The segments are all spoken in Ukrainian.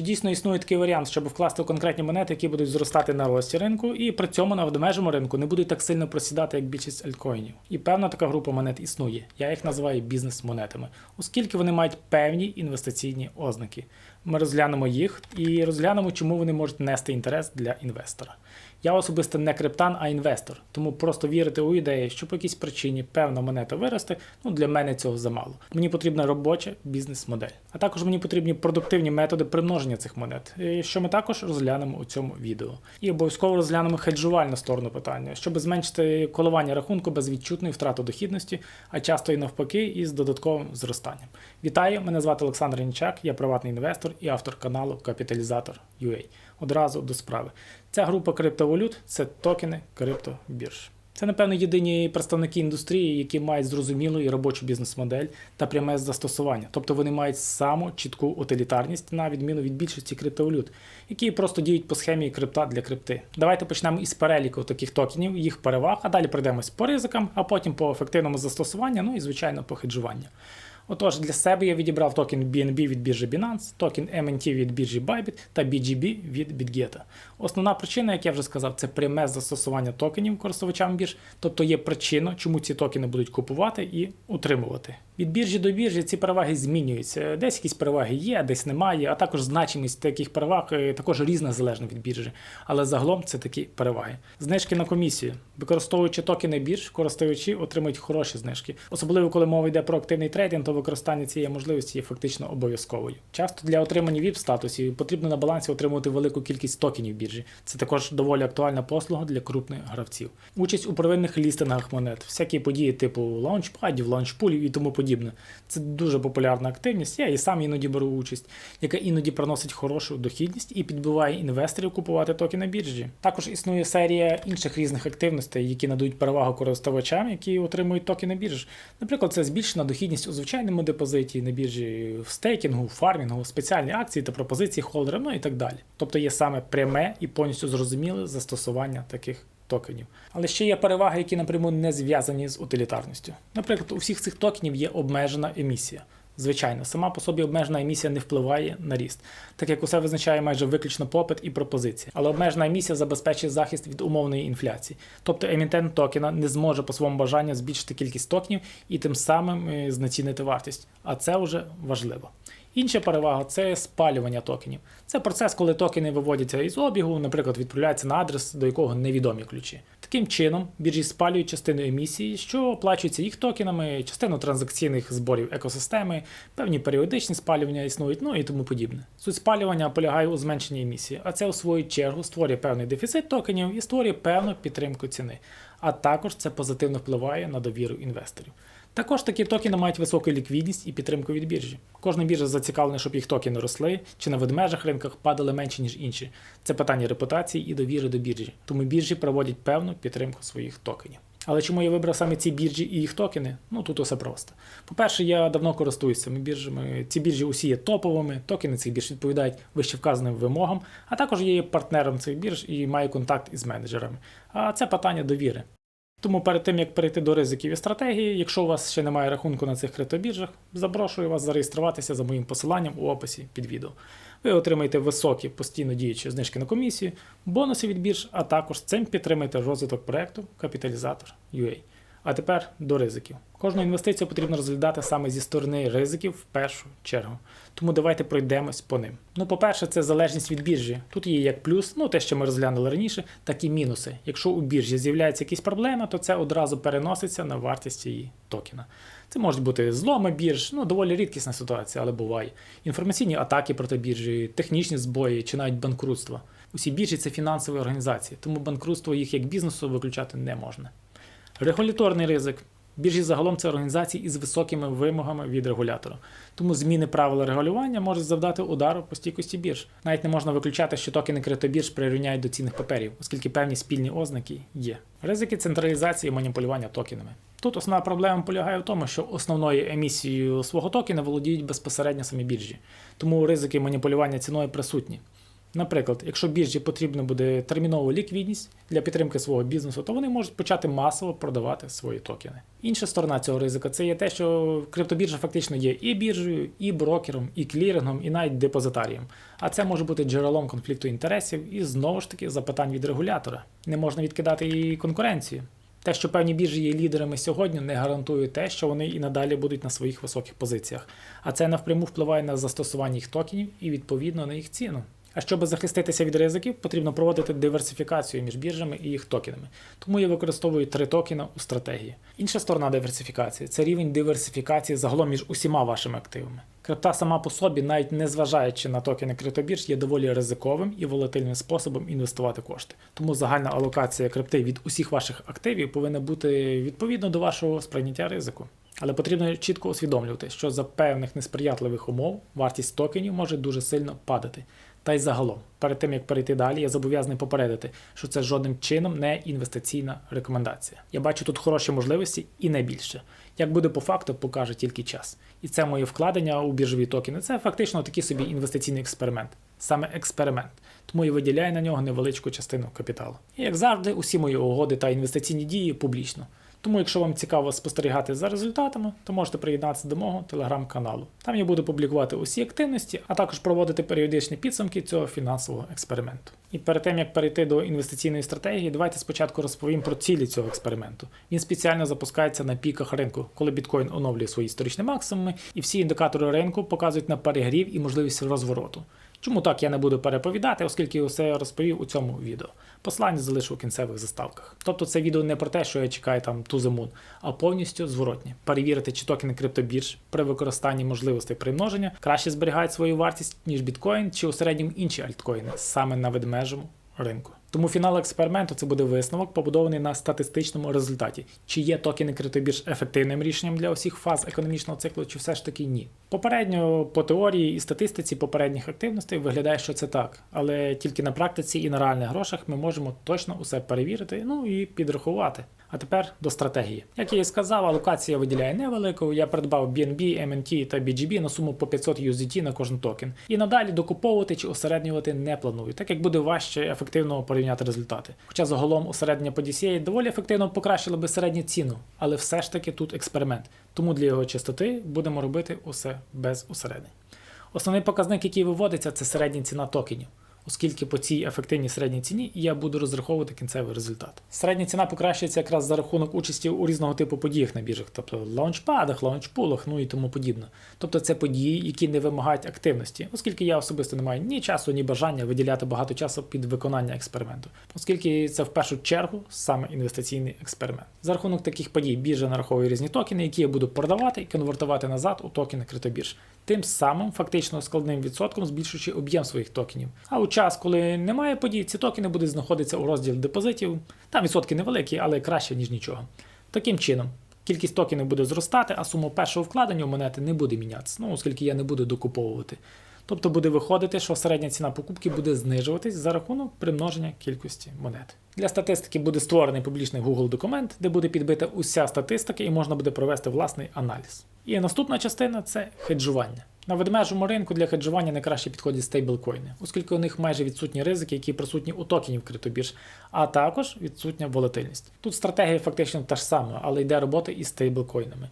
Чи дійсно існує такий варіант, щоб вкласти конкретні монети, які будуть зростати на рості ринку, і при цьому на ведмежому ринку не будуть так сильно просідати, як більшість альткоїнів? І певна така група монет існує. Я їх називаю бізнес-монетами, оскільки вони мають певні інвестиційні ознаки. Ми розглянемо їх і розглянемо, чому вони можуть нести інтерес для інвестора. Я особисто не криптан, а інвестор, тому просто вірити у ідеї, що по якійсь причині певна монета виросте, ну для мене цього замало. Мені потрібна робоча бізнес-модель. А також мені потрібні продуктивні методи примноження цих монет, що ми також розглянемо у цьому відео. І обов'язково розглянемо хеджувальну сторону питання, щоб зменшити коливання рахунку без відчутної втрати дохідності, а часто і навпаки, із додатковим зростанням. Вітаю! Мене звати Олександр Нічак, я приватний інвестор і автор каналу Капіталізатор UA. Одразу до справи. Ця група криптовалют це токени криптобірж. Це, напевно, єдині представники індустрії, які мають зрозумілу і робочу бізнес-модель та пряме застосування. Тобто вони мають саму чітку утилітарність, на відміну від більшості криптовалют, які просто діють по схемі крипта для крипти. Давайте почнемо із переліку таких токенів, їх переваг, а далі пройдемось по ризикам, а потім по ефективному застосуванню, ну і звичайно по хеджуванню. Отож, для себе я відібрав токен BNB від біржі Binance, токен MNT від біржі Bybit та BGB від BitGet. Основна причина, як я вже сказав, це пряме застосування токенів користувачам бірж, тобто є причина, чому ці токени будуть купувати і утримувати. Від біржі до біржі ці переваги змінюються. Десь якісь переваги є, десь немає, а також значимість таких переваг е, також різна залежно від біржі. Але загалом це такі переваги. Знижки на комісію. Використовуючи токени бірж, користувачі отримують хороші знижки. Особливо, коли мова йде про активний трейдинг, то використання цієї можливості є фактично обов'язковою. Часто для отримання vip статусів потрібно на балансі отримувати велику кількість токенів біржі. Це також доволі актуальна послуга для крупних гравців. Участь у первинних лістингах монет, всякі події типу лаунчпадів, лаунчпулів і тому подібне. Це дуже популярна активність. Я і сам іноді беру участь, яка іноді приносить хорошу дохідність і підбиває інвесторів купувати токени біржі. Також існує серія інших різних активностей, які надають перевагу користувачам, які отримують токени бірж. Наприклад, це збільшена дохідність у звичайному депозиті на біржі, в стейкінгу, фармінгу, спеціальні акції та пропозиції холдера, ну і так далі. Тобто є саме пряме і повністю зрозуміле застосування таких токенів. Але ще є переваги, які напряму не зв'язані з утилітарністю. Наприклад, у всіх цих токенів є обмежена емісія. Звичайно, сама по собі обмежена емісія не впливає на ріст, так як усе визначає майже виключно попит і пропозиція. Але обмежена емісія забезпечує захист від умовної інфляції. Тобто емітент токена не зможе по своєму бажанню збільшити кількість токенів і тим самим е, знецінити вартість. А це вже важливо. Інша перевага це спалювання токенів. Це процес, коли токени виводяться із обігу, наприклад, відправляються на адрес, до якого невідомі ключі. Таким чином, біржі спалюють частину емісії, що оплачується їх токенами, частину транзакційних зборів екосистеми, певні періодичні спалювання існують, ну і тому подібне. Суть спалювання полягає у зменшенні емісії, а це у свою чергу створює певний дефіцит токенів і створює певну підтримку ціни. А також це позитивно впливає на довіру інвесторів. Також такі токени мають високу ліквідність і підтримку від біржі. Кожна біржа зацікавлена, щоб їх токени росли чи на ведмежах ринках падали менше, ніж інші. Це питання репутації і довіри до біржі. Тому біржі проводять певну підтримку своїх токенів. Але чому я вибрав саме ці біржі і їх токени? Ну тут усе просто. По-перше, я давно користуюся цими біржами. Ці біржі усі є топовими, токени цих бірж відповідають вище вказаним вимогам, а також є партнером цих бірж і маю контакт із менеджерами. А це питання довіри. Тому перед тим як перейти до ризиків і стратегії, якщо у вас ще немає рахунку на цих криптобіржах, запрошую вас зареєструватися за моїм посиланням у описі під відео. Ви отримаєте високі постійно діючі знижки на комісію, бонуси від бірж, а також цим підтримаєте розвиток проекту Капіталізатор UA. А тепер до ризиків. Кожну інвестицію потрібно розглядати саме зі сторони ризиків в першу чергу. Тому давайте пройдемось по ним. Ну, по-перше, це залежність від біржі. Тут є як плюс, ну те, що ми розглянули раніше, так і мінуси. Якщо у біржі з'являється якісь проблеми, то це одразу переноситься на вартість її токена. Це можуть бути зломи бірж, ну доволі рідкісна ситуація, але буває. Інформаційні атаки проти біржі, технічні збої чи навіть банкрутство. Усі біржі це фінансові організації, тому банкрутство їх як бізнесу виключати не можна. Регуляторний ризик. Біржі загалом це організації із високими вимогами від регулятора. Тому зміни правил регулювання можуть завдати удару по стійкості бірж. Навіть не можна виключати, що токени криптобірж прирівняють до цінних паперів, оскільки певні спільні ознаки є. Ризики централізації і маніпулювання токенами. Тут основна проблема полягає в тому, що основною емісією свого токена володіють безпосередньо самі біржі, тому ризики маніпулювання ціною присутні. Наприклад, якщо біржі потрібна буде термінова ліквідність для підтримки свого бізнесу, то вони можуть почати масово продавати свої токени. Інша сторона цього ризика це є те, що криптобіржа фактично є і біржею, і брокером, і клірингом, і навіть депозитарієм. А це може бути джерелом конфлікту інтересів і знову ж таки запитань від регулятора. Не можна відкидати і конкуренцію. Те, що певні біржі є лідерами сьогодні, не гарантує те, що вони і надалі будуть на своїх високих позиціях. А це напряму впливає на застосування їх токенів і відповідно на їх ціну. А щоб захиститися від ризиків, потрібно проводити диверсифікацію між біржами і їх токенами. Тому я використовую три токена у стратегії. Інша сторона диверсифікації це рівень диверсифікації загалом між усіма вашими активами. Крипта сама по собі, навіть не зважаючи на токени криптобірж, є доволі ризиковим і волатильним способом інвестувати кошти. Тому загальна алокація крипти від усіх ваших активів повинна бути відповідно до вашого сприйняття ризику. Але потрібно чітко усвідомлювати, що за певних несприятливих умов вартість токенів може дуже сильно падати. Та й загалом, перед тим як перейти далі, я зобов'язаний попередити, що це жодним чином не інвестиційна рекомендація. Я бачу тут хороші можливості і не більше. Як буде по факту, покаже тільки час. І це моє вкладення у біржові токени. Це фактично такий собі інвестиційний експеримент, саме експеримент. Тому я виділяю на нього невеличку частину капіталу. І як завжди, усі мої угоди та інвестиційні дії публічно. Тому, якщо вам цікаво спостерігати за результатами, то можете приєднатися до мого телеграм-каналу. Там я буду публікувати усі активності, а також проводити періодичні підсумки цього фінансового експерименту. І перед тим як перейти до інвестиційної стратегії, давайте спочатку розповім про цілі цього експерименту. Він спеціально запускається на піках ринку, коли біткоін оновлює свої історичні максимуми, і всі індикатори ринку показують на перегрів і можливість розвороту. Чому так я не буду переповідати, оскільки усе розповів у цьому відео. Послання залишу у кінцевих заставках. Тобто це відео не про те, що я чекаю там the а повністю зворотні. Перевірити, чи токени криптобірж при використанні можливостей примноження краще зберігають свою вартість, ніж біткоін, чи у середньому інші альткоїни саме на ведмежому ринку. Тому фінал експерименту це буде висновок, побудований на статистичному результаті, чи є токени криптобірж ефективним рішенням для усіх фаз економічного циклу, чи все ж таки ні. Попередньо по теорії і статистиці попередніх активностей виглядає, що це так, але тільки на практиці і на реальних грошах ми можемо точно усе перевірити, ну і підрахувати. А тепер до стратегії. Як я і сказав, алокація виділяє невелику. Я придбав BNB, MNT та BGB на суму по 500 USDT на кожен токен. І надалі докуповувати чи осереднювати не планую, так як буде важче ефективно порівняти результати. Хоча загалом осереднення по DCA доволі ефективно покращило би середню ціну, але все ж таки тут експеримент. Тому для його чистоти будемо робити усе без осереднень. Основний показник, який виводиться, це середня ціна токенів оскільки по цій ефективній середній ціні я буду розраховувати кінцевий результат. Середня ціна покращується якраз за рахунок участі у різного типу подіях на біржах, тобто лаунчпадах, лаунчпулах, ну і тому подібне. Тобто це події, які не вимагають активності, оскільки я особисто не маю ні часу, ні бажання виділяти багато часу під виконання експерименту, оскільки це в першу чергу саме інвестиційний експеримент. За рахунок таких подій біржа нараховує різні токени, які я буду продавати і конвертувати назад у токени криптобірж. Тим самим фактично складним відсотком збільшуючи об'єм своїх токенів. А у час, коли немає подій, ці токени будуть знаходитися у розділі депозитів. Там відсотки невеликі, але краще, ніж нічого. Таким чином, кількість токенів буде зростати, а сума першого вкладення у монети не буде мінятися, ну, оскільки я не буду докуповувати. Тобто буде виходити, що середня ціна покупки буде знижуватись за рахунок примноження кількості монет. Для статистики буде створений публічний Google документ, де буде підбита уся статистика і можна буде провести власний аналіз. І наступна частина це хеджування. На ведмежому ринку для хеджування найкраще підходять стейблкоїни, оскільки у них майже відсутні ризики, які присутні у токенів криптобірж, а також відсутня волатильність. Тут стратегія фактично та ж сама, але йде робота із стейблкоїнами.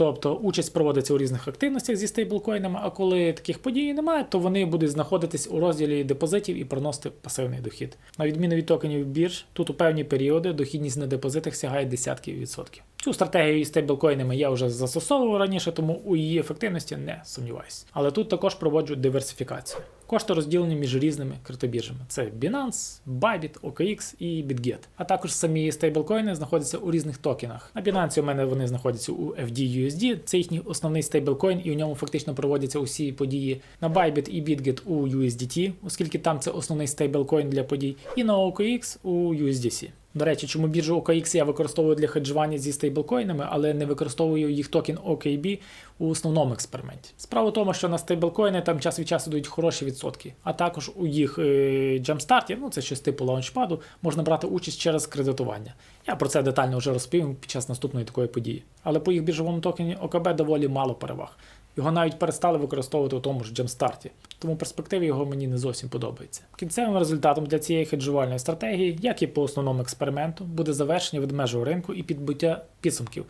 Тобто участь проводиться у різних активностях зі стейблкоїнами, а коли таких подій немає, то вони будуть знаходитись у розділі депозитів і приносити пасивний дохід. На відміну від токенів бірж, тут у певні періоди дохідність на депозитах сягає десятків відсотків. Цю стратегію із стейблкоїнами я вже застосовував раніше, тому у її ефективності не сумніваюся. Але тут також проводжу диверсифікацію. Кошти розділені між різними криптобіржами. Це Binance, Bybit, OKX і BitGet. А також самі стейблкоїни знаходяться у різних токенах. На Binance у мене вони знаходяться у FDUSD, це їхній основний стейблкоін, і у ньому фактично проводяться усі події. На Bybit і BitGet у USDT, оскільки там це основний стейблкоін для подій, і на OKX у USDC. До речі, чому біржу OKX я використовую для хеджування зі стейблкоїнами, але не використовую їх токен OKB у основному експерименті. Справа в тому, що на стейблкоїни там час від часу дають хороші відсотки, а також у їх е, джамстарті, ну це щось типу лаунчпаду, можна брати участь через кредитування. Я про це детально вже розповім під час наступної такої події. Але по їх біржовому токені ОКБ доволі мало переваг. Його навіть перестали використовувати у тому ж джемстарті, тому перспективи його мені не зовсім подобається. Кінцевим результатом для цієї хеджувальної стратегії, як і по основному експерименту, буде завершення ведмежого ринку і підбиття підсумків.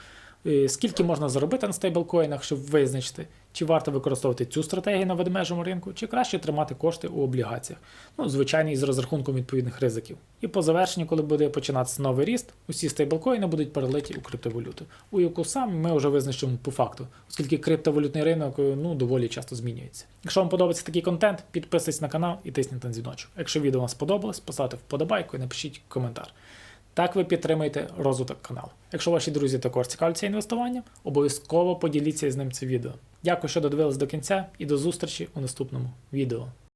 Е, Скільки можна заробити на стейблкоїнах, щоб визначити, чи варто використовувати цю стратегію на ведмежому ринку, чи краще тримати кошти у облігаціях, ну, звичайно, із розрахунком відповідних ризиків. І по завершенню, коли буде починатися новий ріст, усі стейблкоїни будуть перелиті у криптовалюту, у яку саме ми вже визначимо по факту, оскільки криптовалютний ринок е, ну, доволі часто змінюється. Якщо вам подобається такий контент, підписуйтесь на канал і тисніть на дзвіночок. Якщо відео вам сподобалось, поставте вподобайку і напишіть коментар. Так ви підтримуєте розвиток каналу. Якщо ваші друзі також цікавляться інвестуванням, обов'язково поділіться з ним це відео. Дякую, що додивились до кінця, і до зустрічі у наступному відео.